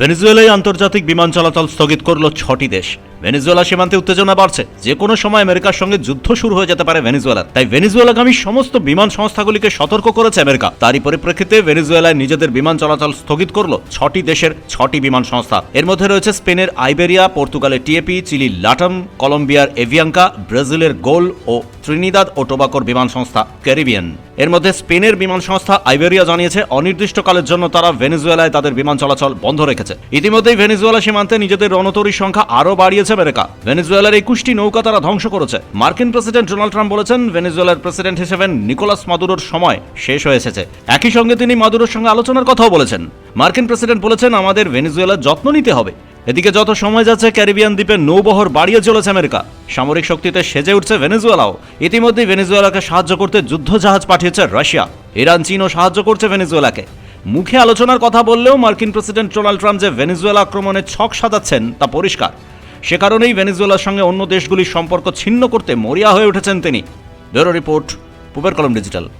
ভেনেজুয়েলায় আন্তর্জাতিক বিমান চলাচল স্থগিত করল ছটি দেশ। ভেনেজুয়েলা সীমান্তে উত্তেজনা বাড়ছে। যে কোনো সময় আমেরিকার সঙ্গে যুদ্ধ শুরু হয়ে যেতে পারে ভেনেজুয়েলার তাই ভেনেজুয়েলাগামী সমস্ত বিমান সংস্থাগুলিকে সতর্ক করেছে আমেরিকা। তারই পরিপ্রেক্ষিতে ভেনেজুয়েলায় নিজেদের বিমান চলাচল স্থগিত করল ছটি দেশের ছটি বিমান সংস্থা। এর মধ্যে রয়েছে স্পেনের আইবেরিয়া, পর্তুগালের টিএপি, চিলি লাটাম, কলম্বিয়ার এভিয়াঙ্কা, ব্রাজিলের গোল ও ত্রিনিদাদ ও টোবাকোর বিমান সংস্থা ক্যারিবিয়ান। এর মধ্যে স্পেনের বিমান সংস্থা আইবেরিয়া জানিয়েছে, অনির্দিষ্টকালের জন্য তারা ভেনেজুয়েলায় তাদের বিমান চলাচল বন্ধ রেখেছে। ইতিমধ্যেই ভেনেজুয়েলা সীমান্তে নিজেদের রণতরীর সংখ্যা আরও বাড়িয়েছে আমেরিকা ভেনেজুয়েলার একুশটি নৌকা তারা ধ্বংস করেছে। মার্কিন প্রেসিডেন্ট ডোনাল্ড ট্রাম্প বলেছেন, ভেনেজুয়েলার প্রেসিডেন্ট হিসেবে নিকোলাস মাদুরোর সময় শেষ হয়ে এসেছে। একই সঙ্গে তিনি মাদুরোর সঙ্গে আলোচনার কথাও বলেছেন। মার্কিন প্রেসিডেন্ট বলেছেন, আমাদের ভেনেজুয়েলার যত্ন নিতে হবে। এদিকে যত সময় যাচ্ছে, ক্যারিবিয়ান দ্বীপে নৌবহর বাড়িয়ে চলেছে আমেরিকা। সামরিক শক্তিতে সেজে উঠছে ভেনেজুয়েলাও। ইতিমধ্যেই ভেনেজুয়েলাকে সাহায্য করতে যুদ্ধ জাহাজ পাঠিয়েছে রাশিয়া। ইরান, চীনও সাহায্য করছে ভেনেজুয়েলাকে। মুখে আলোচনার কথা বললেও মার্কিন প্রেসিডেন্ট ডোনাল্ড ট্রাম্প যে ভেনেজুয়েলা আক্রমণে ছক সাজাচ্ছেন, তা পরিষ্কার। সে কারণেই ভেনেজুয়েলার সঙ্গে অন্য দেশগুলির সম্পর্ক ছিন্ন করতে মরিয়া হয়ে উঠেছেন তিনি। ব্যুরো রিপোর্ট, পুবের কলম ডিজিটাল।